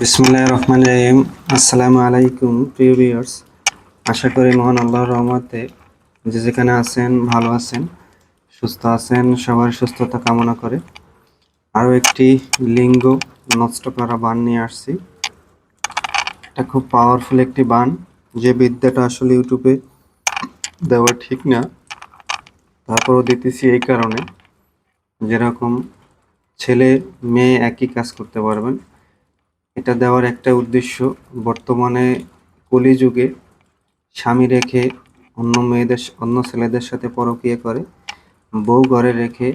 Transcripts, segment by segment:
বিসমুল্লাহ রহমান রহিম। আসসালামু আলাইকুম, প্রিয় ভিউয়ার্স আশা করি মহান আল্লাহর রহমতে যে যেখানে আছেন, ভালো আছেন, সুস্থ আছেন, সবার সুস্থতা কামনা করে। আরও একটি লিঙ্গ নষ্ট করা বান নিয়ে আসছি। এটা খুব পাওয়ারফুল একটি বান। যে বিদ্যাটা আসলে ইউটিউবে দেওয়া ঠিক না, তারপরও দিতেছি এই কারণে। যেরকম ছেলে, মেয়ে একই কাজ করতে পারবেন। এটা দেওয়ার একটা উদ্দেশ্য, বর্তমানে কলিযুগে স্বামী রেখে অন্য মেয়েদের অন্য ছেলেদের সাথে পরকীয়া করে, বউ ঘরে রেখে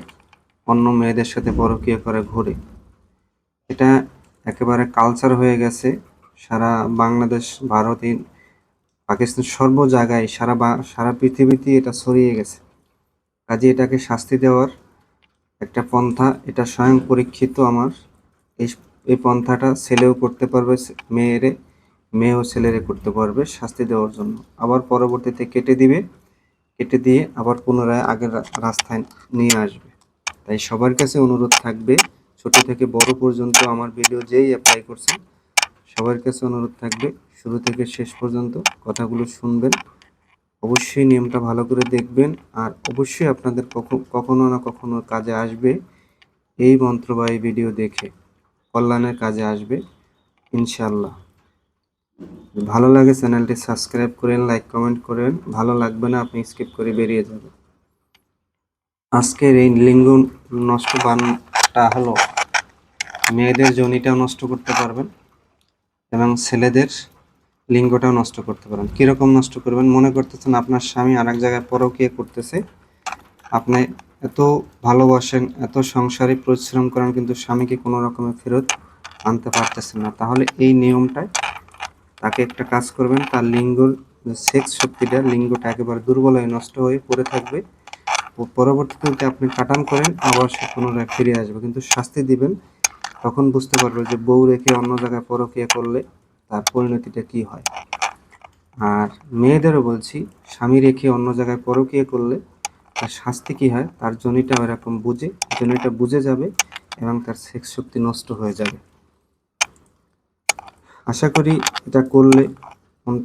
অন্য মেয়েদের সাথে পরকীয়া করে ঘুরে। এটা একেবারে কালচার হয়ে গেছে সারা বাংলাদেশ, ভারত পাকিস্তান সর্ব জায়গায় সারা সারা পৃথিবীতে এটা ছড়িয়ে গেছে। কাজে এটাকে শাস্তি দেওয়ার একটা পন্থা, এটা স্বয়ং পরীক্ষিত আমার। এই এই পন্থাটা ছেলেও করতে পারবে মেয়েরে, মেয়েও ছেলেরে করতে পারবে শাস্তি দেওয়ার জন্য। আবার পরবর্তীতে কেটে দিবে, কেটে দিয়ে আবার পুনরায় আগের রাস্তায় নিয়ে আসবে। তাই সবার কাছে অনুরোধ থাকবে, ছোট থেকে বড় পর্যন্ত আমার ভিডিও যেই অ্যাপ্লাই করছেন সবার কাছে অনুরোধ থাকবে, শুরু থেকে শেষ পর্যন্ত কথাগুলো শুনবেন। অবশ্যই নিয়মটা ভালো করে দেখবেন আর অবশ্যই আপনাদের কখ- কখনো না কখনো কাজে আসবে এই মন্ত্র বা এই ভিডিও দেখে। কল্যাণের কাজে আসবে ইনশাল্লাহ ভালো লাগে চ্যানেলটি সাবস্ক্রাইব করেন, লাইক, কমেন্ট করেন। ভালো লাগবে না, আপনি স্কিপ করে বেরিয়ে যাবেন। আজকের এই লিঙ্গ নষ্ট বানটা হলো মেয়েদের জনিটাও নষ্ট করতে পারবেন এবং ছেলেদের লিঙ্গটাও নষ্ট করতে পারেন কীরকম নষ্ট করবেন? মনে করতেছেন আপনার স্বামী আর এক জায়গায় পরকীয়া করতেছে, আপনি এত ভালোবাসেন, এত সংসারে পরিশ্রম করেন, কিন্তু স্বামীকে কোনো রকমে ফেরত আনতে পারতেছেন না। তাহলে এই নিয়মটায় তাকে একটা কাজ করবেন, তার লিঙ্গর সেক্স শক্তিটা, লিঙ্গটা একেবারে দুর্বল হয়ে নষ্ট হয়ে পড়ে থাকবে। পরবর্তীতে যদি আপনি কাটান করেন, আবার সে পুনরায় ফিরে আসবে। কিন্তু শাস্তি দিবেন, তখন বুঝতে পারবে যে বউ রেখে অন্য জায়গায় পরকীয়া করলে তার পরিণতিটা কি হয়। আর মেয়েদেরও বলছি, স্বামী রেখে অন্য জায়গায় পরকীয়া করলে তার শাস্তি কি হয়, তার জনিটা এরকম বুঝে জনিটা বুঝে যাবে এবং তার সেক্স শক্তি নষ্ট হয়ে যাবে। আশা করি এটা করলে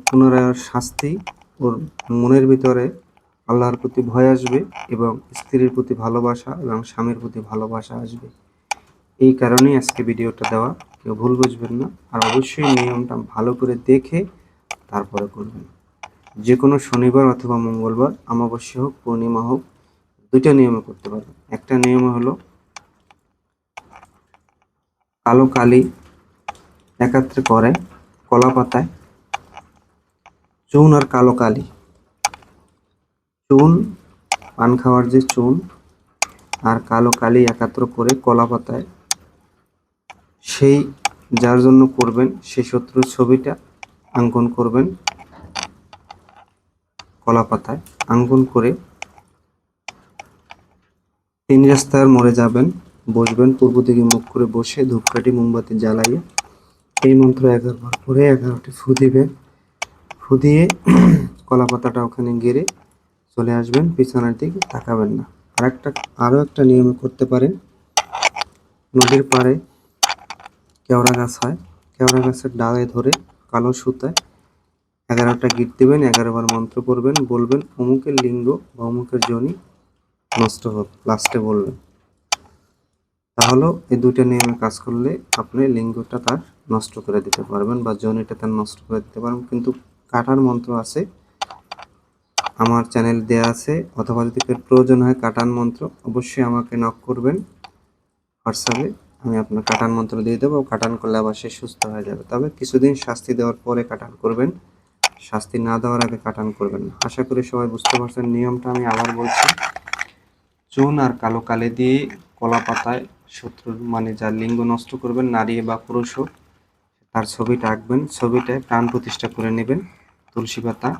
পুনরায় শাস্তি ওর মনের ভিতরে আল্লাহর প্রতি ভয় আসবে এবং স্ত্রীর প্রতি ভালোবাসা এবং স্বামীর প্রতি ভালোবাসা আসবে। এই কারণেই আজকে ভিডিওটা দেওয়া। কেউ ভুল বুঝবেন না। আর অবশ্যই নিয়মটা ভালো করে দেখে তারপরে করবেন। যে কোনো শনিবার অথবা মঙ্গলবার, অমাবস্যা হোক, পূর্ণিমা হোক, দুইটা নিয়মে করতে পারবেন। একটা নিয়ম হলো কালো কালি একাত্রে করে কলা পাতায়, চুন আর কালো কালি। চুন, পান খাওয়ার যে চুন, আর কালো কালি একাত্র করে কলা পাতায়, সেই যার জন্য করবেন সেই শত্রুর ছবিটা অঙ্কন করবেন কলা পাতায় অঙ্কন করে তিন রাস্তার মোড়ে যাবেন, বসবেন, পূর্ব দিকে মুখ করে বসে ধূপকাঠি মোমবাতি জ্বালাইয়ে এই মন্ত্র এগারো বার করে এগারোটি ফু দিবেন। ফু দিয়ে কলা পাতাটা ওখানে গেড়ে চলে আসবেন পিছনের দিকে তাকাবেন না। আর একটা, আরও একটা নিয়মে করতে পারেন। নদীর পাড়ে কেওড়া গাছ হয়, কেওড়া গাছের ডালে ধরে কালো সুতায় এগারোটা গিট দেবেন এগারো বার মন্ত্র করবেন বলবেন, অমুকের লিঙ্গ বা অমুকের জনি নষ্ট হোক লাস্টে বলবেন। তাহলেও এই দুইটা নিয়মে কাজ করলে আপনি লিঙ্গটা তার নষ্ট করে দিতে পারবেন বা জনিটা তার নষ্ট করে দিতে পারবেন। কিন্তু কাটার মন্ত্র আছে, আমার চ্যানেল দেয়া আছে, অথবা যদি প্রয়োজন হয় কাটান মন্ত্র, অবশ্যই আমাকে নক করবেন। হোয়াটসঅ্যাপে আমি আপনার কাটান মন্ত্র দিয়ে দেবো কাটান করলে আবার সে সুস্থ হয়ে যাবে। তবে কিছুদিন শাস্তি দেওয়ার পরে কাটান করবেন। শাস্তি না দেওয়ার আগে কাটান করবেন না। আশা করি সবাই বুঝতে পারছেন, নিয়মটা আমি আবার বলছি। চুন আর কালো কালি দিয়ে কলা পাতায় শত্রুর মানে যার লিঙ্গ নষ্ট করবেন, নারী বা পুরুষ হোক, তার ছবিটা আঁকবেন। ছবিটায় প্রাণ প্রতিষ্ঠা করে নেবেন, তুলসী পাতা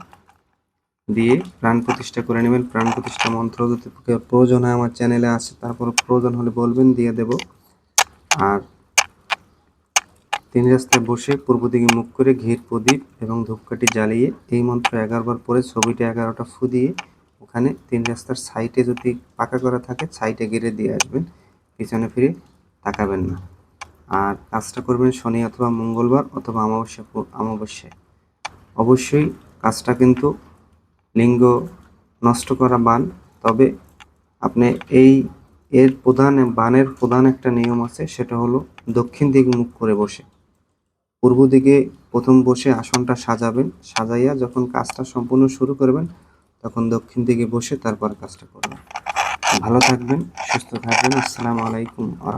দিয়ে প্রাণ প্রতিষ্ঠা করে নেবেন। প্রাণ প্রতিষ্ঠা মন্ত্র যদি প্রয়োজন হয়, আমার চ্যানেলে আছে, তারপর প্রয়োজন হলে বলবেন, দিয়ে দেব। আর তিন রাস্তায় বসে পূর্ব দিকে মুখ করে ঘির প্রদীপ এবং ধূপকাঠি জ্বালিয়ে এই মন্ত্র এগারোবার পরে ছবিটা এগারোটা ফু দিয়ে ওখানে তিন রাস্তার সাইডে যদি পাকা করা থাকে, সাইডে গিরে দিয়ে আসবেন। পিছনে ফিরে তাকাবেন না। আর কাজটা করবেন শনি অথবা মঙ্গলবার অথবা অমাবস্যা অমাবস্যায়। অবশ্যই কাজটা কিন্তু লিঙ্গ নষ্ট করা বান, তবে আপনি এই এর প্রধান, বানের প্রধান একটা নিয়ম আছে, সেটা হলো দক্ষিণ দিক মুখ করে বসে। পূর্ব দিকে প্রথম বসে আসনটা সাজাবেন। সাজাইয়া যখন কাজটা সম্পূর্ণ শুরু করবেন, তখন দক্ষিণ দিকে বসে তারপর কাজটা করবেন। ভালো থাকবেন, সুস্থ থাকবেন। আসসালামু আলাইকুম আ